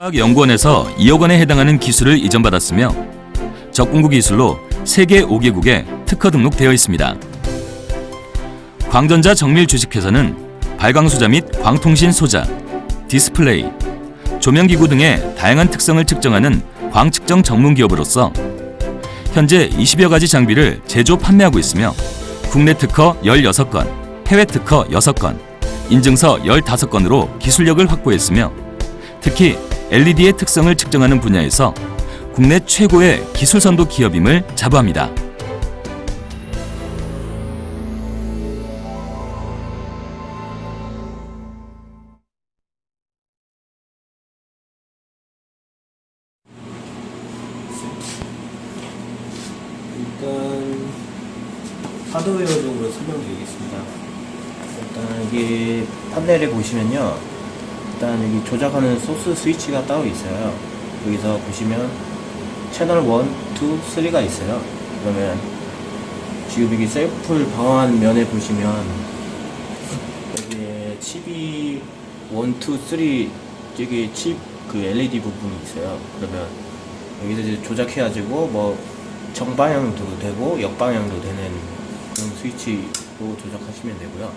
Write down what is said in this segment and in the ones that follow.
과학연구원에서 2억 원에 해당하는 기술을 이전받았으며 적공구 기술로 세계 5개국에 특허 등록되어 있습니다. 광전자 정밀 주식회사는 발광 소자 및 광통신 소자, 디스플레이, 조명기구 등의 다양한 특성을 측정하는 광측정 전문 기업으로서 현재 20여 가지 장비를 제조 판매하고 있으며 국내 특허 16건, 해외 특허 6건, 인증서 15건으로 기술력을 확보했으며 특히 LED의 특성을 측정하는 분야에서 국내 최고의 기술 선도 기업임을 자부합니다. 일단 하드웨어적으로 설명드리겠습니다. 일단 이게 판넬에 보시면요. 일단 여기 조작하는 소스 스위치가 따로 있어요. 여기서 보시면 채널 1, 2, 3가 있어요. 그러면 지금 여기 셀프를 방어한 면에 보시면 여기에 칩이 1, 2, 3 여기 칩그 LED 부분이 있어요. 그러면 여기서 이제 조작해가지고 뭐 정방향도 되고 역방향도 되는 그런 스위치로 조작하시면 되고요.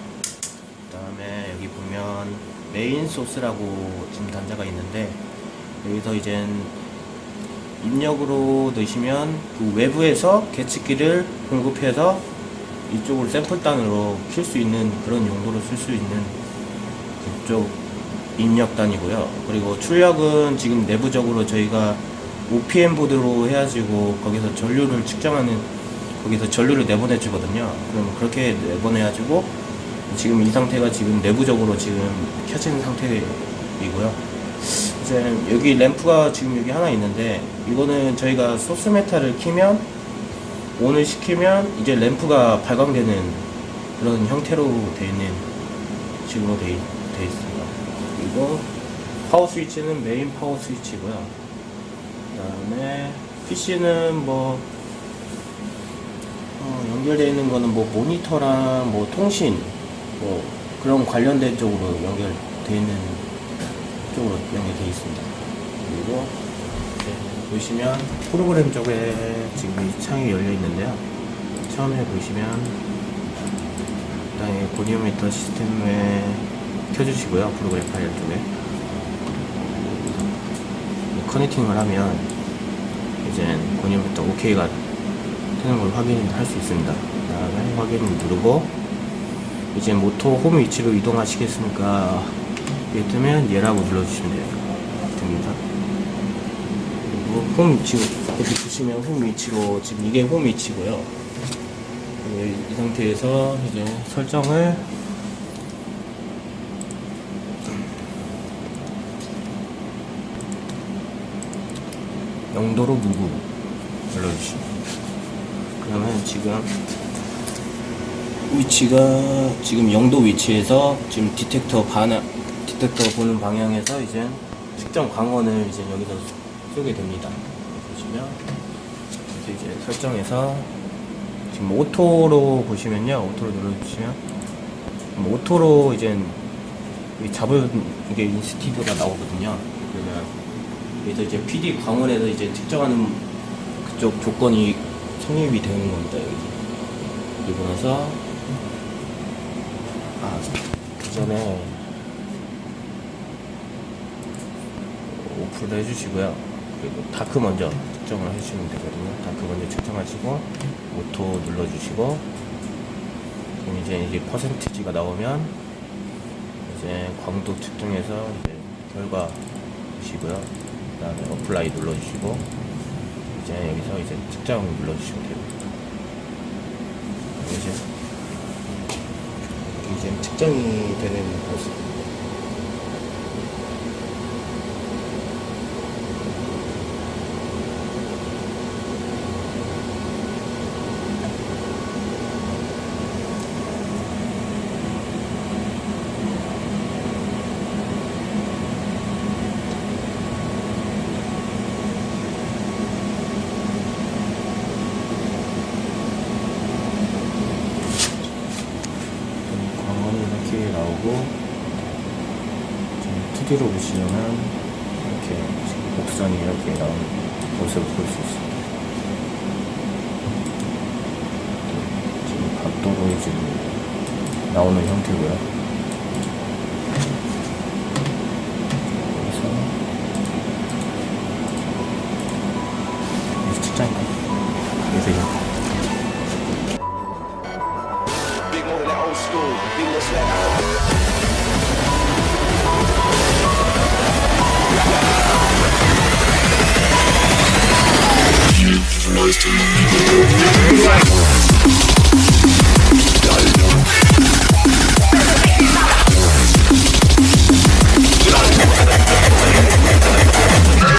그 다음에 여기 보면 메인 소스라고 지금 단자가 있는데 여기서 이젠 입력으로 넣으시면 그 외부에서 계측기를 공급해서 이쪽으로 샘플 단으로 킬 수 있는 그런 용도로 쓸 수 있는 그쪽 입력단이고요. 그리고 출력은 지금 내부적으로 저희가 OPM 보드로 해가지고 거기서 전류를 측정하는 거기서 전류를 내보내 주거든요. 그럼 그렇게 내보내가지고 지금 이 상태가 지금 내부적으로 지금 켜진 상태이고요. 이제 여기 램프가 지금 여기 하나 있는데 이거는 저희가 소스 메탈을 키면 온을 시키면 이제 램프가 발광되는 그런 형태로 되어 있는 식으로 되어 돼 있습니다. 그리고 파워 스위치는 메인 파워 스위치고요. 그 다음에 PC는 뭐 어, 연결되어 있는 거는 뭐 모니터랑 뭐 통신 뭐 그런 관련된 쪽으로 연결되어 있는 쪽으로 연결되어 있습니다. 그리고 보시면 프로그램 쪽에 지금 이 창이 열려 있는데요. 처음에 보시면 일단 고니오미터 시스템에 켜주시고요. 프로그램 파일 쪽에 커넥팅을 하면 이제 고니오미터 OK가 되는 걸 확인할 수 있습니다. 그 다음에 확인을 누르고 이제 모터 홈 위치로 이동하시겠습니까? 이게 뜨면 얘라고 눌러주시면 돼요. 됩니다. 그리고 홈 위치, 여기 보시면 홈 위치로 지금 이게 홈 위치고요. 이, 이 상태에서 이제 설정을 영도로 무구 눌러주시면 그러면 지금 위치가 지금 영도 위치에서 지금 디텍터 반응 디텍터 보는 방향에서 이제 측정 광원을 이제 여기서 쏘게 됩니다. 보시면 이제 설정해서 지금 오토로 보시면요 오토로 눌러주시면 오토로 이제 이 잡은 이게 인스티브가 나오거든요. 그래서 이제 PD 광원에서 이제 측정하는 그쪽 조건이 성립이 되는 겁니다. 여기. 그리고 나서 아, 그 전에 오프를 해주시고요. 그리고 다크 먼저 측정을 해주시면 되거든요. 다크 먼저 측정하시고 오토 눌러주시고 그럼 이제 이제 퍼센티지가 나오면 이제 광도 측정해서 이제 결과 보시고요. 그 다음에 어플라이 눌러주시고 이제 여기서 이제 측정 눌러주시면. 이제 이제 측정이 되는 모습. 나오고 지금 2D로 보시면은 이렇게 곡선이 이렇게 나오는 모습을 볼 수 있습니다. 지금 각도로 지금 나오는 형태고요. Nice to meet you.